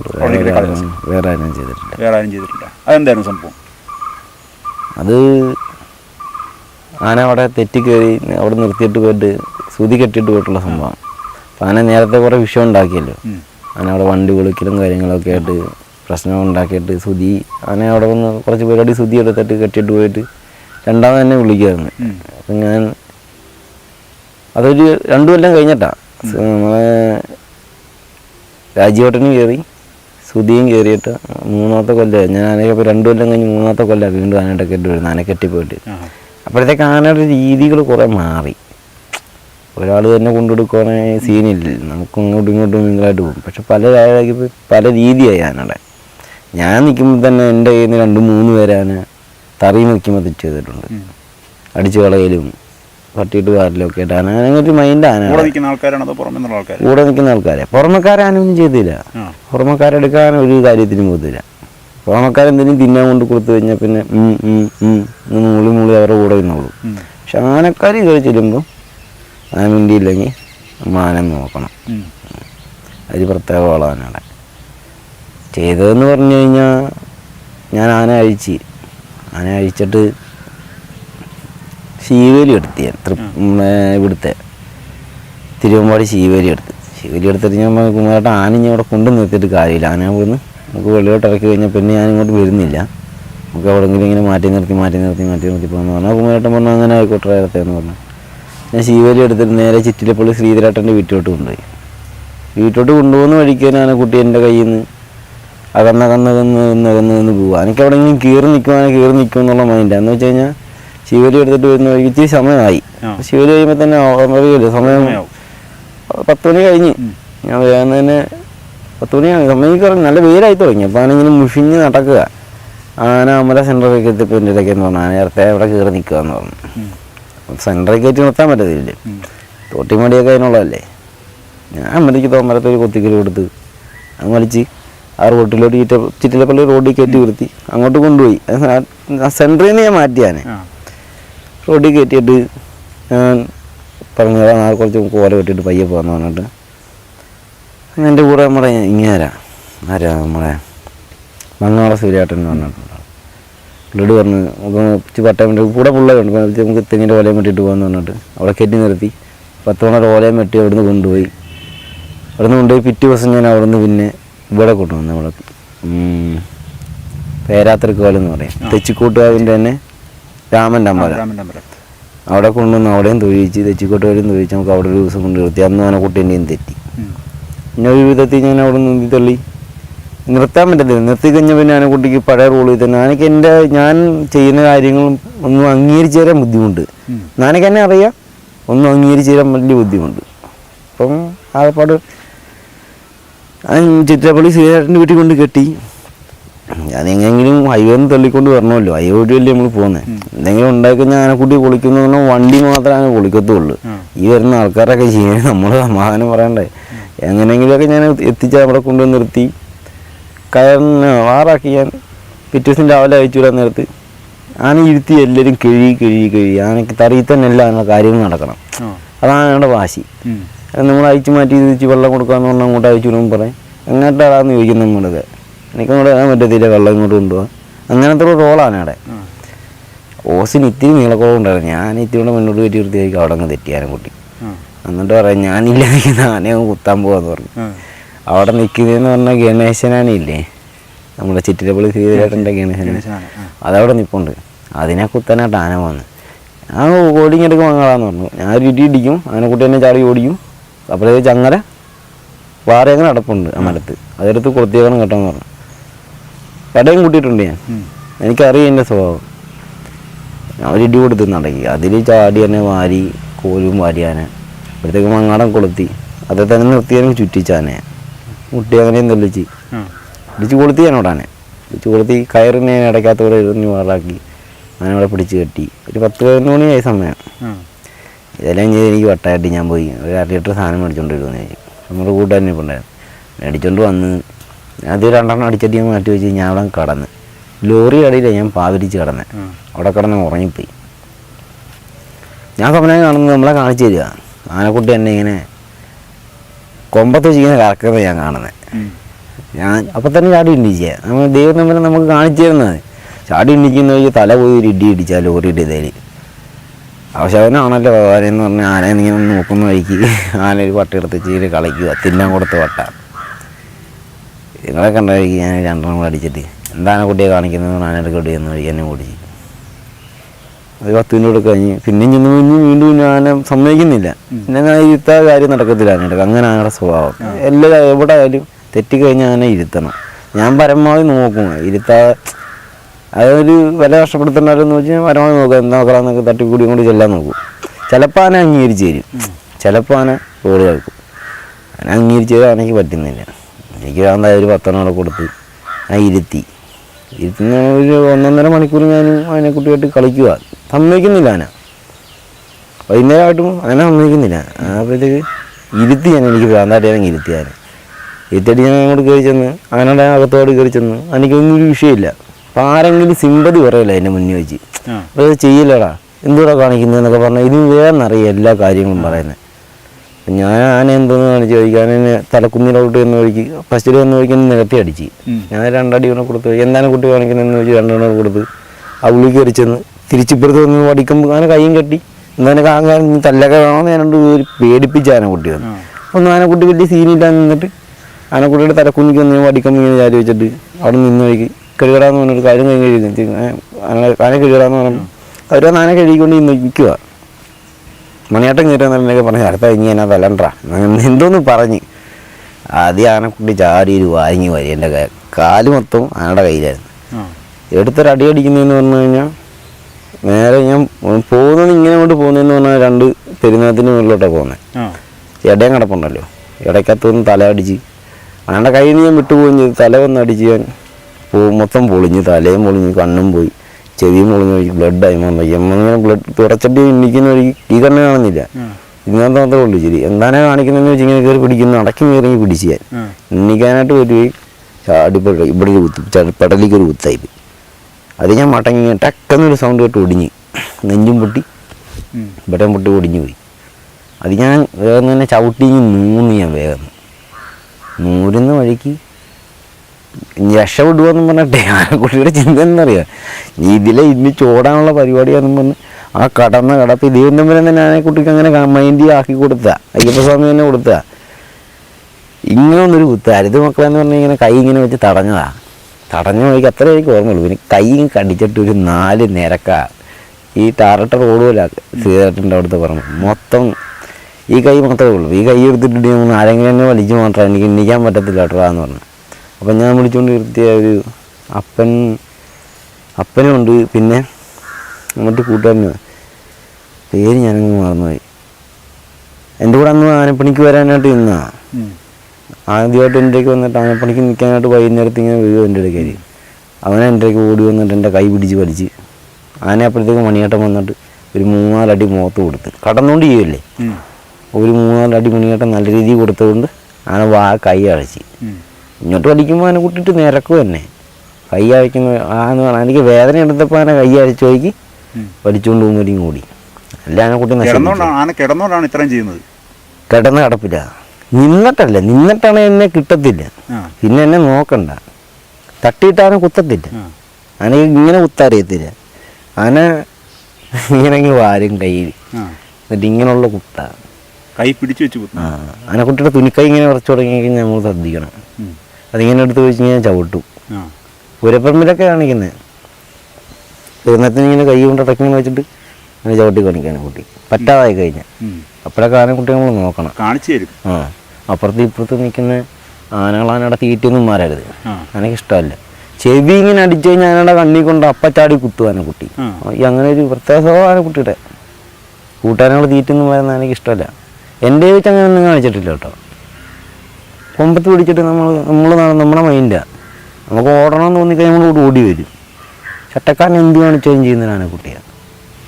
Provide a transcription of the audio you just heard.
ഉള്ളൂ വേറെ ആരും വേറെ ആരും ചെയ്തിട്ടില്ല. വേറെ ആരും ചെയ്തിട്ടില്ല. അതെന്തായിരുന്നു സംഭവം? അത് ആന അവിടെ തെറ്റി കയറി അവിടെ നിർത്തിയിട്ട് പോയിട്ട് സൂതി കെട്ടിയിട്ട് പോയിട്ടുള്ള സംഭവം. അപ്പം ആന നേരത്തെ കുറേ വിഷയം ഉണ്ടാക്കിയല്ലോ. ഉം. ആന അവിടെ വണ്ടി വിളിക്കലും കാര്യങ്ങളൊക്കെ ആയിട്ട് പ്രശ്നം ഉണ്ടാക്കിയിട്ട് സുതി ആന അവിടെ വന്ന് കുറച്ച് പരിപാടി സുതി എടുത്തിട്ട് കെട്ടിയിട്ട് പോയിട്ട് രണ്ടാമത് തന്നെ വിളിക്കുമായിരുന്നു ഉം. അപ്പം ഞാൻ അതൊരു രണ്ടു കൊല്ലം കഴിഞ്ഞിട്ടാ. സ് നമ്മളെ രാജീവേട്ടനും കയറി. സുധിയും കയറിയിട്ട് മൂന്നാമത്തെ കൊല്ലം. ഞാൻ ആനയൊക്കെ ഇപ്പോൾ രണ്ടു കൊല്ലം കഴിഞ്ഞ് മൂന്നാമത്തെ കൊല്ലം വീണ്ടും ആനയുടെ കെട്ടി വരുന്നത്. ആന കെട്ടിപ്പോയിട്ട്. അപ്പോഴത്തേക്ക് ആനയുടെ രീതികൾ കുറേ മാറി. ഒരാൾ തന്നെ കൊണ്ടുകൊടുക്കുകയാണെങ്കിൽ സീനില്ല നമുക്ക് ഇങ്ങോട്ടും ഇങ്ങോട്ടും നിങ്ങളായിട്ട് പോകും. പക്ഷെ പല രാജാക്ക് പല രീതിയായി ആനയുടെ. ഞാൻ നിൽക്കുമ്പോൾ തന്നെ എന്റെ കയ്യിൽ നിന്ന് രണ്ട് മൂന്ന് പേര് ആന തറി നിൽക്കുമ്പോൾ തെറ്റ് ചെയ്തിട്ടുണ്ട്. അടിച്ചു കളയലും തട്ടിയിട്ട് കാറിലൊക്കെ ആയിട്ട് ആന അങ്ങനൊരു മൈൻഡ് ആന കൂടെ നിൽക്കുന്ന ആൾക്കാരെ അതോ പുറമെ നിന്നുള്ള ആൾക്കാർ കൂടെ നിൽക്കുന്ന ആൾക്കാരെ. പുറമക്കാരാനൊന്നും ചെയ്തില്ല. ആ. പുറമക്കാരെടുക്കാൻ ഒരു കാര്യത്തിനും പോകത്തില്ല. പുറമക്കാരെന്തെങ്കിലും തിന്നാൻ കൊണ്ട് കൊടുത്തു കഴിഞ്ഞാൽ പിന്നെ മൂളി മൂളി അവരുടെ കൂടെ നിന്നോളൂ പക്ഷെ ആനക്കാർ കയറി ചെല്ലുമ്പോൾ ആന മിണ്ടിയില്ലെങ്കിൽ ആന നോക്കണം. അതിൽ അത് പ്രത്യേക വളാനാണ് ചെയ്തതെന്ന് പറഞ്ഞു കഴിഞ്ഞാൽ ഞാൻ ആന അഴിച്ച്. ആന അഴിച്ചിട്ട് ശീവേലി എടുത്ത് ഞാൻ തൃ ഇവിടുത്തെ. തിരുവമ്പാടി ശീവേലി എടുത്ത് ശീവേലി എടുത്തിട്ട് ഞാൻ കുമാരേട്ട ആന ഇനി അവിടെ കൊണ്ടു നിർത്തിയിട്ട് കാര്യമില്ല. ആന പോകുന്നു നമുക്ക് വെള്ളിയോട്ട് ഇറക്കി കഴിഞ്ഞാൽ പിന്നെ ഞാൻ ഇങ്ങോട്ട് വരുന്നില്ല. നമുക്ക് എവിടെയെങ്കിലും ഇങ്ങനെ മാറ്റി നിർത്തി മാറ്റി നിർത്തി മാറ്റി നിർത്തി പോകുന്നു പറഞ്ഞാൽ കുമാരേട്ടൻ പറഞ്ഞു അങ്ങനെ ആയിക്കോട്ടെ നേരത്തെ എന്ന് പറഞ്ഞു. ഞാൻ ശീവേലി എടുത്തിട്ട് നേരെ ചിറ്റിലപ്പള്ളി ശ്രീധരേട്ടന്റെ വീട്ടിലോട്ട് കൊണ്ടുപോയി. വീട്ടിലോട്ട് കൊണ്ടുപോകുന്ന വഴിക്ക് ഞാൻ കുട്ടി എന്റെ കയ്യിൽ നിന്ന് അകന്നകന്നകന്ന് അകന്ന് നിന്ന് പോവുക. എനിക്ക് എവിടെയെങ്കിലും കീറി നിൽക്കുവാണെങ്കിൽ കീറി നിൽക്കും എന്നുള്ള മൈൻഡാണ് എന്ന് വെച്ച് കഴിഞ്ഞാൽ ശിവലി എടുത്തിട്ട് വരുന്ന വഴിക്ക് ഇച്ചിരി സമയമായി. ശിവലി കഴിയുമ്പോൾ തന്നെ ഓർമ്മയില്ല സമയം. പത്ത് മണി കഴിഞ്ഞ്. ഞാൻ വേഗം തന്നെ പത്ത് മണിയാണ്. സമയം നല്ല വെയിലായി തുടങ്ങി. അപ്പോൾ ആനിങ്ങനെ മുഷിഞ്ഞ് നടക്കുക. ആന അമല സെന്ററിലേക്ക് എത്തിയപ്പോൾ എന്റെ ഇടയ്ക്കെന്ന് പറഞ്ഞു. ആന നേരത്തെ അവിടെ കയറി നിൽക്കുക എന്ന് പറഞ്ഞു. സെന്ററിൽ കയറ്റി നിർത്താൻ പറ്റത്തില്ല. തോട്ടിമടിയൊക്കെ അതിനുള്ളതല്ലേ? ഞാൻ അമ്മയ്ക്ക് തോമരത്തൊരു കൊത്തിക്കൽ കൊടുത്ത് അങ്ങ് വലിച്ച് ആ റോട്ടിലോട്ട് ചീറ്റ ചിറ്റിലപ്പള്ളി റോഡിൽ കയറ്റി നിർത്തി അങ്ങോട്ട് കൊണ്ടുപോയി. സെന്ററിൽ നിന്ന് ഞാൻ മാറ്റിയാനെ ആ. റോഡിൽ കയറ്റിയിട്ട് ഞാൻ പറഞ്ഞു തരാം നാളെ കുറച്ച് കോല കെട്ടിയിട്ട് പയ്യെ പോകാന്ന് പറഞ്ഞിട്ട്. എന്റെ കൂടെ നമ്മുടെ ഇങ്ങേരാ ആരാ നമ്മുടെ മങ്ങാള സൂര്യാട്ടൻ എന്ന് പറഞ്ഞിട്ടുണ്ട് പുള്ളിയോട് പറഞ്ഞു നമുക്ക് ഇച്ചിരി പട്ടയം വേണ്ടി കൂടെ പിള്ളേരുണ്ട് നമുക്ക് തെങ്ങിന്റെ ഓലയും വെട്ടിയിട്ട് പോകാന്ന് പറഞ്ഞിട്ട്. അവിടെ കെട്ടി നിർത്തി. മണിയുടെ ഓലയും വെട്ടി അവിടുന്ന് കൊണ്ടുപോയി. അവിടുന്ന് കൊണ്ടുപോയി പിറ്റേ ദിവസം ഞാൻ അവിടുന്ന് പിന്നെ ഇവിടെ കൊണ്ടുവന്നു പേരാത്രക്കോലം എന്ന് പറയും. തെച്ചിക്കൂട്ടുകാവിന്റെ തന്നെ രാമന്റെ അമ്പലം. രാമന്റെ അമ്പലം. അവിടെ കൊണ്ടുവന്ന് അവിടെയും തൊഴിച്ച് തെച്ചിക്കോട്ടുകാരും തൊഴിച്ച് നമുക്ക് അവിടെ ഒരു ദിവസം കൊണ്ട് നിർത്തി. അന്ന് അവനെ കുട്ടീന്റെയും തെറ്റി. പിന്നെ ഒരു വിധത്തിൽ ഞാൻ അവിടെ നിന്ന് തള്ളി. നിർത്താൻ പറ്റത്തില്ല. നിർത്തി കഴിഞ്ഞ പിന്നെ ആനക്കുട്ടിക്ക് പഴയ റോളിൽ തന്നെ ആനയ്ക്ക് എന്റെ ഞാൻ ചെയ്യുന്ന കാര്യങ്ങളും ഒന്നും അംഗീകരിച്ചു തരാൻ ബുദ്ധിമുട്ട്. ആനയ്ക്ക് തന്നെ അറിയാം. ഒന്നും അംഗീകരിച്ചു തരാൻ വലിയ ബുദ്ധിമുട്ട്. അപ്പം ആകെപ്പാട് ചിത്രപ്പള്ളി ശ്രീധരന്റെ വീട്ടിൽ കൊണ്ട് കെട്ടി. ഞാൻ എങ്ങനെങ്കിലും ഹൈവേ നിന്ന് തള്ളിക്കൊണ്ട് വരണമല്ലോ. ഹൈവേ വഴിയല്ലേ നമ്മൾ പോകുന്നത് എന്തെങ്കിലും ഉണ്ടാക്കുന്ന കഴിഞ്ഞാൽ ആനക്കുട്ടി പൊളിക്കുന്നു പറഞ്ഞാൽ വണ്ടി മാത്രമേ പൊളിക്കത്തുള്ളൂ ആ. ഈ വരുന്ന ആൾക്കാരൊക്കെ ചെയ്യാൻ നമ്മൾ സമാധാനം പറയണ്ടേ. എങ്ങനെയെങ്കിലുമൊക്കെ ഞാൻ എത്തിച്ച് അവിടെ കൊണ്ടുവന്ന് നിർത്തി. കയറിന് വാറാക്കി ഞാൻ പിറ്റേ ദിവസം രാവിലെ അയച്ചു വിടാൻ നേരത്ത് ആന ഇരുത്തി എല്ലാവരും കിഴി കിഴി കിഴി ആനയ്ക്ക് തറിയിൽ തന്നെ എല്ലാ ആന കാര്യങ്ങൾ നടക്കണം. അതാണ് ആനയുടെ വാശി. നമ്മൾ അയച്ചു മാറ്റി തിരിച്ച് വെള്ളം കൊടുക്കാന്ന് പറഞ്ഞാൽ അങ്ങോട്ട് അയച്ചു വിടുമ്പോൾ പറയും. എങ്ങോട്ടാടാന്ന് ചോദിക്കും നമ്മളൊക്കെ എനിക്ക് അങ്ങോട്ട് വരാൻ പറ്റത്തില്ല വെള്ളം ഇങ്ങോട്ട് കൊണ്ടുപോകാൻ അങ്ങനത്തെ ഒരു റോളാണ് അവിടെ. ഓസിന് ഇത്തിരി നീളക്കുറവുണ്ടായിരുന്നു ഞാൻ ഇത്തിരി കൂടെ മുന്നോട്ട് കയറ്റി വൃത്തിയായിരിക്കും. അവിടെ അങ്ങ് തെറ്റിയാനും കുട്ടി എന്നിട്ട് പറയാം ഞാനില്ല ആനയെ അങ്ങ് കുത്താൻ പോകാന്ന് പറഞ്ഞു. അവിടെ നിൽക്കുന്നതെന്ന് പറഞ്ഞാൽ ഗണേശനാനില്ലേ നമ്മുടെ ചിറ്റിലപ്പള്ളി ശ്രീധരേട്ടന്റെ ഗണേശനാണ്. അതവിടെ നിൽപ്പുണ്ട് അതിനെ കുത്താനായിട്ട് ആന വന്ന് ഞാൻ ഓടിങ്ങെടുക്കും വാങ്ങാന്ന് പറഞ്ഞു. ഞാൻ ഒരു ഇടി ഇടിക്കും. ആനക്കുട്ടി എന്നെ ചാടി ഓടിക്കും. അപ്പോഴത്തേക്ക് ചങ്ങര വാറ അങ്ങനെ അടപ്പുണ്ട് ആ മരത്ത്. അതെടുത്ത് കൊടുത്തേക്കണം കേട്ടോ എന്ന് പറഞ്ഞു. കടയും കൂട്ടിയിട്ടുണ്ട് ഞാൻ. എനിക്കറിയാം എന്റെ സ്വഭാവം. ഞാൻ ഒരു ഇടി കൊടുത്ത് നടക്കി. അതിൽ ചാടി തന്നെ വാരി കോലും വാരിയാനെ അപ്പോഴത്തേക്ക് മങ്ങാടം കൊളുത്തി. അതെ തന്നെ നിർത്തിയാനും ചുറ്റിച്ചാനെ മുട്ടി അങ്ങനെ തെളിച്ച് ഇടിച്ച് കൊളുത്തി ഞാനോടാനെ ഇടിച്ച് കൊളുത്തി കയറിനെ ഇടയ്ക്കകത്തോടെ എറിഞ്ഞ് വാറാക്കി അങ്ങനെ അവിടെ പിടിച്ച് കെട്ടി. ഒരു പത്ത് പതിനൊന്ന് മണിയായി സമയം. ഇതെല്ലാം ചെയ്ത് എനിക്ക് വട്ടായിട്ട് ഞാൻ പോയി. ഒരു അര ലിറ്റർ സാധനം ചോദിച്ചു നമ്മുടെ കൂട്ടുകാരനെ ഉണ്ടായിരുന്നു മേടിച്ചോണ്ട് വന്ന് അത് രണ്ടെണ്ണം അടിച്ചടി മാറ്റി വെച്ച് ഞാൻ അവിടെ കടന്ന്. ലോറി കടയിലാണ് ഞാൻ പാവരിച്ച് കടന്ന്. ആ. അവിടെ കിടന്ന് ഉറങ്ങിപ്പോയി. ഞാൻ സ്വപ്നം കാണുന്നത് നമ്മളെ കാണിച്ചു തരിക. ആനക്കുട്ടി എന്നെ ഇങ്ങനെ കൊമ്പത്ത് ചെയ്യുന്ന കറക്കുന്നത് ഞാൻ കാണുന്നത് ഞാൻ അപ്പം തന്നെ ചാടി ഇണ്ടിച്ചേ നമ്മൾ ദൈവം തമ്മിൽ നമുക്ക് കാണിച്ചു തരുന്നത്. ചാടി ഇണ്ടിക്കുന്ന വെച്ചാൽ തല പോയി ഒരു ഇടി ഇടിച്ചാൽ ലോറി ഇതേൽ അവശവനാണല്ലോ ഭഗവാനെന്ന് പറഞ്ഞാൽ ആനയെ ഇങ്ങനെ നോക്കുന്ന വഴിക്ക് ആന ഒരു പട്ട എടുത്ത് ചീര് കളിക്കുക. തിന്നാൻ കൊടുത്ത് വട്ട നിങ്ങളെ കണ്ട വഴിക്ക് ഞാൻ രണ്ടെണ്ണം കൂടെ അടിച്ചിട്ട്. എന്താണ് കുട്ടിയെ കാണിക്കുന്നത്? ആനയുടെ കൊടി എന്ന് എന്നെ ഓടിച്ച് അത് പത്ത് മിനിറ്റ് കഴിഞ്ഞ് പിന്നെയും ചെന്ന് കഴിഞ്ഞ് വീണ്ടും ഞാൻ സമ്മതിക്കുന്നില്ല. പിന്നെ ഞാൻ ഇരുത്താ കാര്യം നടക്കത്തില്ല ആനയുടെ അങ്ങനെ ആനയുടെ സ്വഭാവം. എല്ലാ എവിടെ ആയാലും തെറ്റിക്കഴിഞ്ഞാൽ ആനെ ഇരുത്തണം. ഞാൻ പരമാവധി നോക്കും. ഇരുത്താ അതൊരു വില കഷ്ടപ്പെടുത്തണ്ടെന്ന് വെച്ചാൽ പരമാവധി നോക്കുക എന്താ തട്ടി തട്ടിക്കൂടി കൊണ്ട് ചെല്ലാൻ നോക്കും. ചിലപ്പോൾ ആന അംഗീകരിച്ച് തരും. ചിലപ്പോൾ ആന ഓടി കേൾക്കും ആന അംഗീകരിച്ച് തരാൻ എനിക്ക് പറ്റുന്നില്ല. എനിക്ക് എന്തായാലും ഒരു പത്തെണ്ണം കൂടെ കൊടുത്ത് ഞാൻ ഇരുത്തി. ഇരുത്തുന്ന ഒരു ഒന്നൊന്നര മണിക്കൂർ ഞാൻ അതിനെ കുട്ടിയായിട്ട് കളിക്കുക സമ്മതിക്കുന്നില്ല ആന വൈകുന്നേരമായിട്ടും അങ്ങനെ സമ്മതിക്കുന്നില്ല. അപ്പോഴത്തേക്ക് ഇരുത്തി ഞാൻ എനിക്ക് ഭ്രാന്തായിട്ട് ഇരുത്തി ഞാൻ ഇരുത്തിയിട്ട് ഞാൻ അങ്ങോട്ട് കയറി ചെന്ന് ആനയുടെ അകത്തോട് കയറി ചെന്ന് എനിക്കൊന്നും ഒരു വിഷയമില്ല. അപ്പം ആരെങ്കിലും സിമ്പതി പറയല്ല എന്റെ മുന്നിൽ വെച്ച്? അപ്പോൾ ചെയ്യില്ലടാ. എന്തുകൂടെ കാണിക്കുന്നതെന്നൊക്കെ പറഞ്ഞാൽ ഇത് അറിയാം എല്ലാ കാര്യങ്ങളും പറയുന്നത് ഞാൻ ആന എന്തോന്ന് കാണിച്ച് ചോദിക്കാൻ എന്നെ തലക്കുന്നിലോട്ട് എന്ന് വഴിക്ക് ഫസ്റ്റിൽ വന്ന് വഴിക്ക് നികത്തി നിരത്തി അടിച്ച് ഞാൻ രണ്ടടി കൂടെ കൊടുത്തു എന്താണ് കുട്ടി കാണിക്കുന്നതെന്ന് ചോദിച്ചു രണ്ടെണ്ണം കൊടുത്ത് ആ ഉള്ളി കയറി ചെന്ന് തിരിച്ചിപ്പുറത്ത് വന്ന് വടിക്കുമ്പോൾ അങ്ങനെ കൈയും കെട്ടി എന്താണ് കാങ്ങാൻ തല്ലൊക്കെ വേണമെന്ന് ഞാൻ രണ്ട് ഒരു പേടിപ്പിച്ച ആനക്കുട്ടി വന്നു. ഒന്നും ആനക്കുട്ടി വലിയ സീനില്ല നിന്നിട്ട് ആനക്കുട്ടിയുടെ തലക്കുന്നിക്ക് വന്ന് വടിക്കുമ്പോൾ ഇങ്ങനെ ചാരി വെച്ചിട്ട് അവിടെ നിന്ന് വഴിക്ക് കഴുകടാന്ന് പറഞ്ഞൊരു കാര്യം കഴിഞ്ഞ് കഴിഞ്ഞിട്ട് ആന കഴുകടാന്ന് പറഞ്ഞു അവർ ആന കഴുകിക്കൊണ്ട് നിൽക്കുക മണിയാട്ടം കയറ്റുന്നൊക്കെ പറഞ്ഞു അടുത്ത ഇനി എന്നാ തലണ്ട എന്തോന്ന് പറഞ്ഞ്. ആദ്യം ആനക്കുട്ടി ചാടി ഒരു വാങ്ങി വരി. എന്റെ കാൽ മൊത്തം ആനയുടെ കയ്യിലായിരുന്നു. എടുത്തൊരു അടി അടിക്കുന്നതെന്ന് പറഞ്ഞു കഴിഞ്ഞാൽ നേരെ ഞാൻ പോകുന്നത് ഇങ്ങനെ കൊണ്ട് പോകുന്നതെന്ന് പറഞ്ഞാൽ രണ്ട് പെരുന്നാത്തിന് മുകളിലോട്ടാണ് പോകുന്നത്. ഇടയും കിടപ്പുണ്ടല്ലോ. ഇടയ്ക്കകത്തുനിന്ന് തല അടിച്ച് ആനയുടെ കയ്യിൽ നിന്ന് ഞാൻ വിട്ടുപോകും ചെയ്തു. തല ഒന്ന് അടിച്ച് ഞാൻ പോ മൊത്തം പൊളിഞ്ഞ് തലയും പൊളിഞ്ഞ് കണ്ണും പോയി. ചെവിയും മുളഞ്ഞു പോയി ബ്ലഡായി ഇങ്ങനെ ബ്ലഡ് തുടച്ചിട്ട് ഇന്നിക്കുന്ന വഴി ഈ കണ്ണ് കാണുന്നില്ല. ആ. ഇന്നത്തെ മാത്രമേ ഉള്ളൂ ശരി. എന്താണ് കാണിക്കുന്നതെന്ന് വെച്ച് ഇങ്ങനെ കയറി പിടിക്കുന്നു അടക്കി കയറി പിടിച്ച് ഞാൻ. ഇന്നിക്കാനായിട്ട് എണ്ണിക്കാനായിട്ട് വരുകയും ചാടി പെട ഇവിടെ ഒരു കുത്ത് പെടലിക്ക് ഒരു കുത്തായി അത് ഞാൻ മടങ്ങി ടക്കെന്നൊരു സൗണ്ട് കേട്ട് ഒടിഞ്ഞ്. നെഞ്ചും പൊട്ടി. ബട്ടം ഇവിടെ പൊട്ടി ഒടിഞ്ഞു പോയി. അത് ഞാൻ വേഗം തന്നെ ചവിട്ടി നൂന്ന് ഞാൻ വേഗം. നൂരുന്ന വഴിക്ക് രക്ഷപ്പെടുകയെന്നും പറഞ്ഞിട്ടേ ആനക്കുട്ടിയുടെ ചിന്ത എന്നറിയാം ഇതിലെ ഇന്ന് ചോടാനുള്ള പരിപാടിയാണെന്ന് പറഞ്ഞ് ആ കടന്ന കടപ്പ് തമ്മിൽ തന്നെ ആനക്കുട്ടിക്ക് അങ്ങനെ മൈൻഡ് ആക്കി കൊടുത്ത. അയ്യപ്പസ്വാമി തന്നെ കൊടുത്ത. ഇങ്ങനെ ഒന്നൊരു കുത്ത അരുത് മക്കളെന്ന് പറഞ്ഞാൽ ഇങ്ങനെ കൈ ഇങ്ങനെ വെച്ച് തടഞ്ഞതാ. തടഞ്ഞ വഴിക്ക് അത്ര എനിക്ക് ഓർമ്മയുള്ളൂ. പിന്നെ കൈ കടിച്ചിട്ട് ഒരു നാല് നിരക്ക ഈ താറട്ട റോഡ് പോലെ സീതാട്ടിന്റെ അവിടുത്തെ പറഞ്ഞു മൊത്തം ഈ കൈ മാത്രമേ ഉള്ളൂ. ഈ കൈ എടുത്തിട്ട് ആരെങ്കിലും തന്നെ വലിച്ചു മാത്രം എനിക്ക് എണ്ണിക്കാൻ പറ്റത്തില്ല കേട്ടോ എന്ന് പറഞ്ഞു. അപ്പം ഞാൻ വിളിച്ചുകൊണ്ട് നിർത്തിയ ഒരു അപ്പൻ അപ്പനുണ്ട് പിന്നെ മറ്റു കൂട്ടുകാരനും പേര് ഞാനങ്ങ് മറന്നുപോയി. എന്റെ കൂടെ അന്ന് ആനപ്പണിക്ക് വരാനായിട്ട് നിന്നാ. ആദ്യമായിട്ട് എന്റെ ഇടയ്ക്ക് വന്നിട്ട് ആനപ്പണിക്ക് നിൽക്കാനായിട്ട് വൈകുന്നേരത്ത് ഇങ്ങനെ വീഴും എന്റെ ഇടയ്ക്ക് അവനെ എന്റെ ഇടയ്ക്ക് ഓടി വന്നിട്ട് എന്റെ കൈ പിടിച്ച് വലിച്ച് ആന അപ്പോഴത്തേക്ക് മണിയേട്ടം വന്നിട്ട് ഒരു മൂന്നാലടി മുഖത്ത് കൊടുത്ത്. കടന്നുകൊണ്ട് ചെയ്യുമല്ലേ. ഒരു മൂന്നാലടി മണിയേട്ടം നല്ല രീതിയിൽ കൊടുത്തതുകൊണ്ട് ആന വാ കൈ അടച്ച്. ഇങ്ങോട്ട് വലിക്കുമ്പോൾ അതിനെ കുട്ടിട്ട് നിരക്കും തന്നെ. കൈ അയക്കുന്ന ആന്ന് പറഞ്ഞാൽ എനിക്ക് വേദന എടുത്തപ്പോൾ ആന കൈ അയച്ചു നോക്കി ഉം. വലിച്ചുകൊണ്ട് പോകുമ്പോഴേക്കും കൂടി. അല്ല ആന കുട്ടി കിടന്നോണ്ടാണ് ആന കിടന്നോണ്ടാണ് ഇത്രയും ചെയ്യുന്നത്. കിടന്ന് കിടപ്പില്ല. നിന്നിട്ടല്ല നിന്നിട്ടാണ് എന്നെ കിട്ടത്തില്ല. പിന്നെ എന്നെ നോക്കണ്ട. തട്ടിയിട്ടാണ് കുത്തത്തില്ല. ആ. ഇങ്ങനെ കുത്തറിയത്തില്ല. ആന ഇങ്ങനെ വാരും കൈ എന്നിട്ട് ഇങ്ങനെയുള്ള കുത്ത. കൈ പിടിച്ചു വെച്ച് ആ. കുത്തുന്നു ആനക്കുട്ടിയുടെ തുണിക്കൈ ഇങ്ങനെ ഉറച്ചു തുടങ്ങി കഴിഞ്ഞാൽ നമ്മൾ ശ്രദ്ധിക്കണം. അതിങ്ങനെ എടുത്ത് വെച്ച് ഞാൻ ചവിട്ടും. പുരപ്പറമ്പിലൊക്കെ കാണിക്കുന്നത് പെരുന്നത്തിന് ഇങ്ങനെ കൈ കൊണ്ട് ഇടയ്ക്കിങ്ങനെ വെച്ചിട്ട് അങ്ങനെ ചവിട്ടി കാണിക്കാനും കുട്ടി. പറ്റാതായി കഴിഞ്ഞാൽ. അപ്പോഴൊക്കെ ആനക്കുട്ടി നമ്മൾ നോക്കണം. കാണിച്ചു തരും. ആ. അപ്പുറത്ത് ഇപ്പുറത്ത് നിൽക്കുന്ന ആനകളാനയുടെ തീറ്റൊന്നും മാറരുത്. ആ. ഇഷ്ടമല്ല. ചെവി ഇങ്ങനെ അടിച്ചു കഴിഞ്ഞാൽ ആനയുടെ കണ്ണി കൊണ്ട് അപ്പച്ചാടി കുത്തു ആനക്കുട്ടി. ഈ അങ്ങനെ ഒരു പ്രത്യേക സ്വഭാവം ആനക്കുട്ടിയുടെ കൂട്ടാനകൾ തീറ്റൊന്നും വരുന്ന എനിക്ക് ഇഷ്ടമല്ല. എന്റെ വെച്ച് അങ്ങനെ ഒന്നും കാണിച്ചിട്ടില്ല കേട്ടോ. കൊമ്പത്ത് പിടിച്ചിട്ട് നമ്മൾ നമ്മൾ നമ്മുടെ മൈൻഡാണ് നമുക്ക് ഓടണം എന്ന് തോന്നിക്കഴിഞ്ഞാൽ നമ്മൾ ഓടി വരും. ചട്ടക്കാരൻ എന്ത് കാണിച്ചാലും ചെയ്യുന്നതിനാണ് ആനക്കുട്ടിയാണ്